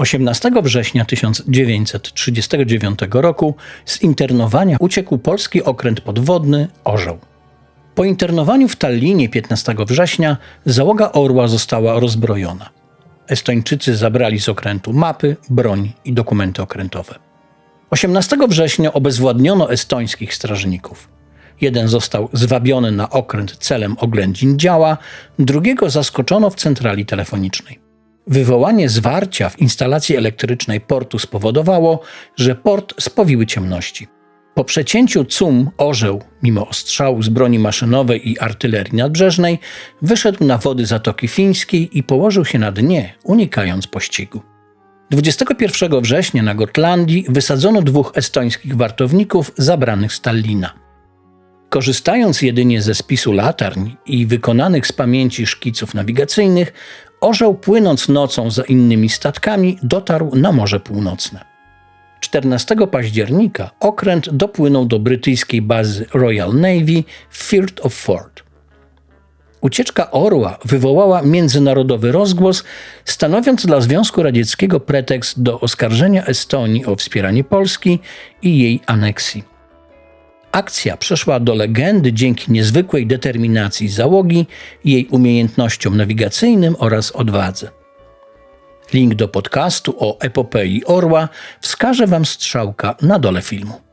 18 września 1939 roku z internowania uciekł polski okręt podwodny Orzeł. Po internowaniu w Tallinie 15 września załoga Orła została rozbrojona. Estończycy zabrali z okrętu mapy, broń i dokumenty okrętowe. 18 września obezwładniono estońskich strażników. Jeden został zwabiony na okręt celem oględzin działa, drugiego zaskoczono w centrali telefonicznej. Wywołanie zwarcia w instalacji elektrycznej portu spowodowało, że port spowiły ciemności. Po przecięciu CUM orzeł, mimo ostrzału z broni maszynowej i artylerii nadbrzeżnej, wyszedł na wody Zatoki Fińskiej i położył się na dnie, unikając pościgu. 21 września na Gotlandii wysadzono dwóch estońskich wartowników zabranych z Tallina. Korzystając jedynie ze spisu latarń i wykonanych z pamięci szkiców nawigacyjnych, orzeł płynąc nocą za innymi statkami dotarł na Morze Północne. 14 października okręt dopłynął do brytyjskiej bazy Royal Navy w Firth of Forth. Ucieczka Orła wywołała międzynarodowy rozgłos, stanowiąc dla Związku Radzieckiego pretekst do oskarżenia Estonii o wspieranie Polski i jej aneksji. Akcja przeszła do legendy dzięki niezwykłej determinacji załogi, jej umiejętnościom nawigacyjnym oraz odwadze. Link do podcastu o epopei Orła wskaże Wam strzałka na dole filmu.